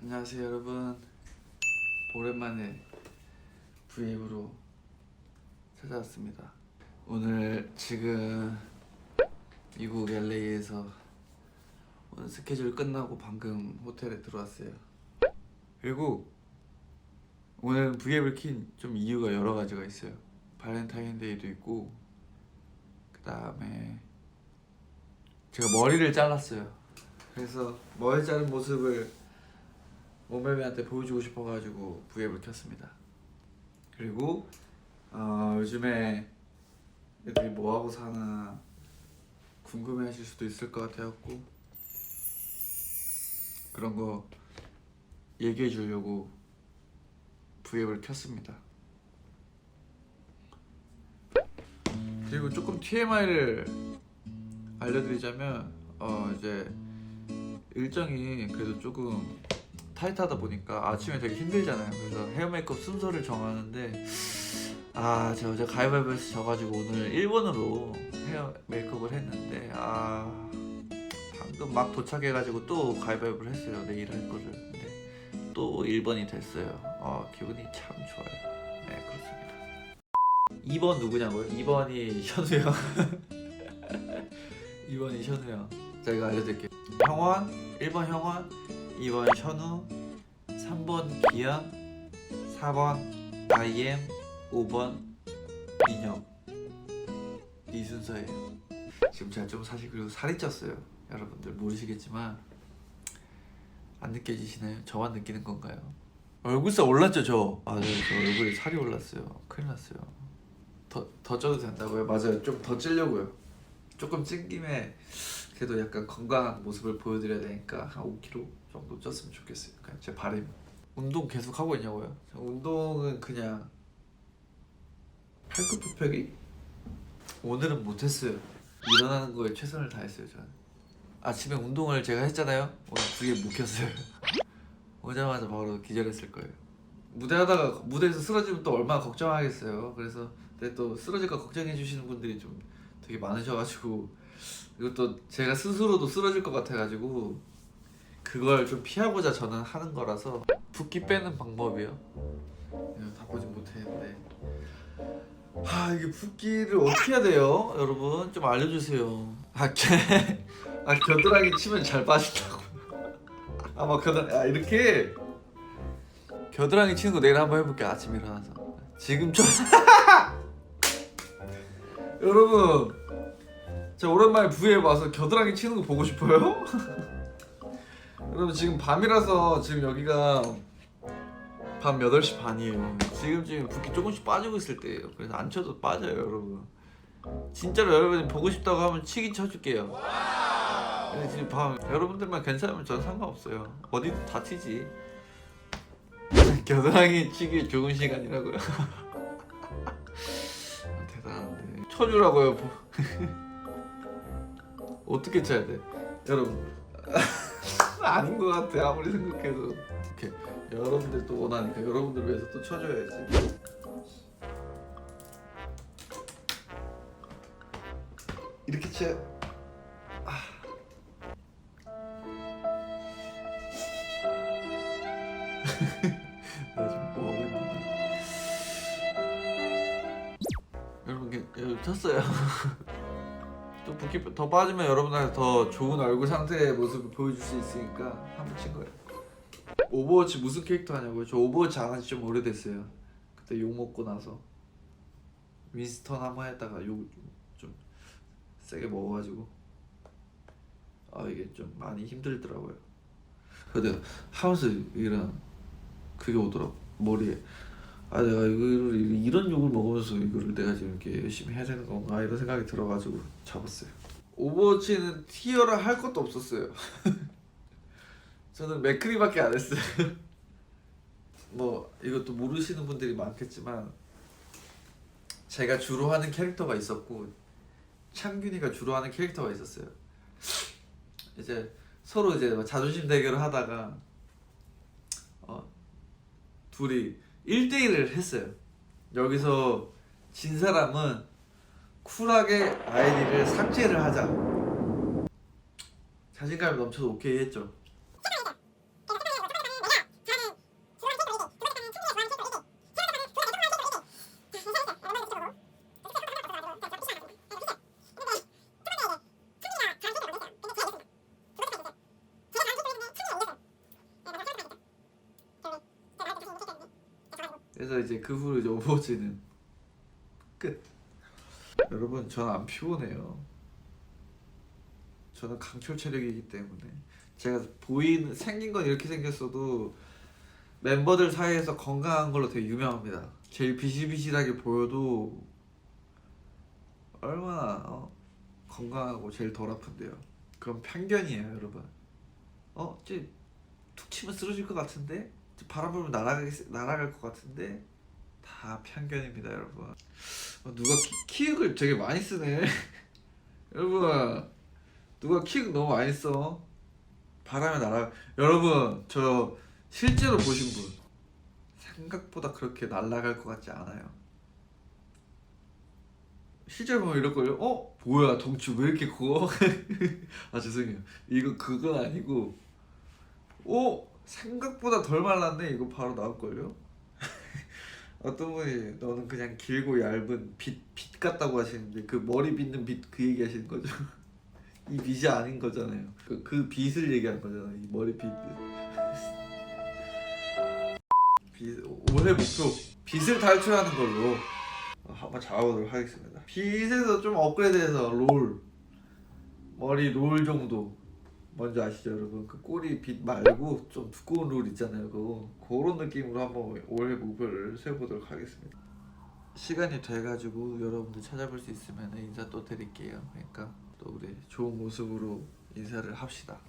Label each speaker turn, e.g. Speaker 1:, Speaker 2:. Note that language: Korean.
Speaker 1: 안녕하세요 여러분. 오랜만에 브이앱으로 찾아왔습니다. 오늘 지금 미국 LA에서 오늘 스케줄 끝나고 방금 호텔에 들어왔어요. 그리고 오늘 브이앱을 킨 좀 이유가 여러 가지가 있어요. 발렌타인데이도 있고 그 다음에 제가 머리를 잘랐어요. 그래서 머리 자른 모습을 모멜미한테 보여주고 싶어가지고 브이앱을 켰습니다. 그리고 어, 요즘에 애들이 뭐 하고 사나 궁금해하실 수도 있을 것 같아갖고 그런 거 얘기해 주려고 브이앱을 켰습니다. 그리고 조금 TMI를 알려드리자면 어 이제 일정이 그래도 조금 타이트하다 보니까 아침에 되게 힘들잖아요. 그래서 헤어 메이크업 순서를 정하는데 아, 저 어제 가위바위보에서 져가지고 오늘 1번으로 헤어 메이크업을 했는데 아 방금 막 도착해가지고 또 가위바위보를 했어요. 내일 할 거를. 근데 또 1번이 됐어요. 어, 기분이 참 좋아요. 네, 그렇습니다. 2번 누구냐고요? 2번이 현우 형. 2번이 현우 형. 제가 알려드릴게요. 형원, 1번 형원, 2번 현우, 3번 기현, 4번 IM, 5번 민혁 이 순서예요. 지금 제가 좀 사실 그리고 살이 쪘어요. 여러분들 모르시겠지만 안 느껴지시나요? 저만 느끼는 건가요? 얼굴살 올랐죠 저? 맞아요 저 얼굴에 살이 올랐어요. 큰일 났어요. 더, 더 쪄도 된다고요? 맞아요 좀더 찌려고요. 조금 찐 김에 그래도 약간 건강한 모습을 보여드려야 되니까 한 5kg 정도 쪘으면 좋겠어요. 그냥 제 바람. 운동 계속 하고 있냐고요? 저 운동은 그냥 팔굽혀 펴기? 오늘은 못했어요. 일어나는 거에 최선을 다했어요. 저는 아침에 운동을 제가 했잖아요. 오늘 그게 못 켰어요. 오자마자 바로 기절했을 거예요. 무대하다가 무대에서 쓰러지면 또 얼마나 걱정하겠어요. 그래서 근데 또 쓰러질까 걱정해 주시는 분들이 좀 되게 많으셔가지고 이것도 제가 스스로도 쓰러질 것 같아가지고 그걸 좀 피하고자 저는 하는 거라서 붓기 빼는 방법이요. 이거 다 보지 못했는데 아 이게 붓기를 어떻게 해야 돼요, 여러분? 좀 알려주세요. 아, 겨, 아 겨드랑이 치면 잘 빠진다고. 아막 겨드 아 이렇게 겨드랑이 치는 거 내일 한번 해볼게 요 아침 일어나서. 지금 좀 여러분 저 오랜만에 부에 와서 겨드랑이 치는 거 보고 싶어요? 여러분 지금 밤이라서 지금 여기가 밤 8시 반이에요. 지금 지금 붓기 조금씩 빠지고 있을 때예요. 그래서 안 쳐도 빠져요 여러분. 진짜로 여러분이 보고 싶다고 하면 치긴 쳐줄게요. 근데 지금 밤 여러분들만 괜찮으면 전 상관없어요. 어디도 다 튀지. 겨드랑이 치기 좋은 시간이라고요 쳐주라고요. 어떻게 쳐야 돼? 여러분. 아닌 것 같아 아무리 생각해도. 이렇게 여러분들 또 원하니까 여러분들 위해서 또 쳐줘야지. 이렇게 쳐 아. 나 지금 뭐 하고 있는 쳤어요 또 붓기 더 빠지면 여러분한테 더 좋은 얼굴 상태의 모습을 보여줄 수 있으니까 한번 친 거예요. 오버워치 무슨 캐릭터 하냐고요? 저 오버워치 안 한 지 좀 오래됐어요. 그때 욕 먹고 나서 윈스턴 한번 했다가 욕 좀 세게 먹어가지고 아 이게 좀 많이 힘들더라고요. 근데 하면서 이런 그게 오더라고 머리에 아 내가 이거를 이런 욕을 먹으면서 이거를 내가 지금 이렇게 열심히 해야 되는 건가 이런 생각이 들어가지고 잡았어요. 오버워치는 티어를 할 것도 없었어요. 저는 맥크리밖에 안 했어요. 뭐 이것도 모르시는 분들이 많겠지만 제가 주로 하는 캐릭터가 있었고 창균이가 주로 하는 캐릭터가 있었어요. 이제 서로 이제 뭐 자존심 대결을 하다가 어, 둘이 1대1을 했어요. 여기서 진 사람은 쿨하게 아이디를 삭제를 하자. 자신감이 넘쳐서 오케이 했죠. 그래서 이제 그 후로 이제 오버워치는 끝. 여러분 저는 안 피곤해요. 저는 강철 체력이기 때문에 제가 보이는 생긴 건 이렇게 생겼어도 멤버들 사이에서 건강한 걸로 되게 유명합니다. 제일 비실비실하게 보여도 얼마나 어, 건강하고 제일 덜 아픈데요. 그건 편견이에요, 여러분. 어, 이제 툭 치면 쓰러질 것 같은데 바람 불면 날아가 날아갈 것 같은데 다 편견입니다, 여러분. 어, 누가 키, 키읔을 되게 많이 쓰네, 여러분. 누가 키읔 너무 많이 써. 바람에 날아. 여러분, 저 실제로 보신 분 생각보다 그렇게 날아갈 것 같지 않아요. 실제로 보면 이럴걸요? 어? 뭐야 덩치 왜 이렇게 커? 아 죄송해요 이거 그건 아니고 어? 생각보다 덜 말랐네. 이거 바로 나올걸요? 어떤 분이 너는 그냥 길고 얇은 빛, 빛 같다고 하시는데 그 머리 빗는 빛 그 얘기 하시는 거죠? 이 빛이 아닌 거잖아요. 그, 그 빛을 얘기한 거잖아요. 이 머리 빛. 빛, 올해 목표. 빛을 탈출하는 걸로. 한번 잡아보도록 하겠습니다. 빛에서 좀 업그레이드해서 롤. 머리 롤 정도 뭔지 아시죠 여러분? 그 꼬리 빛 말고 좀 두꺼운 롤 있잖아요. 그거 그런 느낌으로 한번 올해 목표를 세워보도록 하겠습니다. 시간이 돼가지고 여러분들 찾아볼 수 있으면 인사 또 드릴게요. 그러니까 또 우리 좋은 모습으로 인사를 합시다.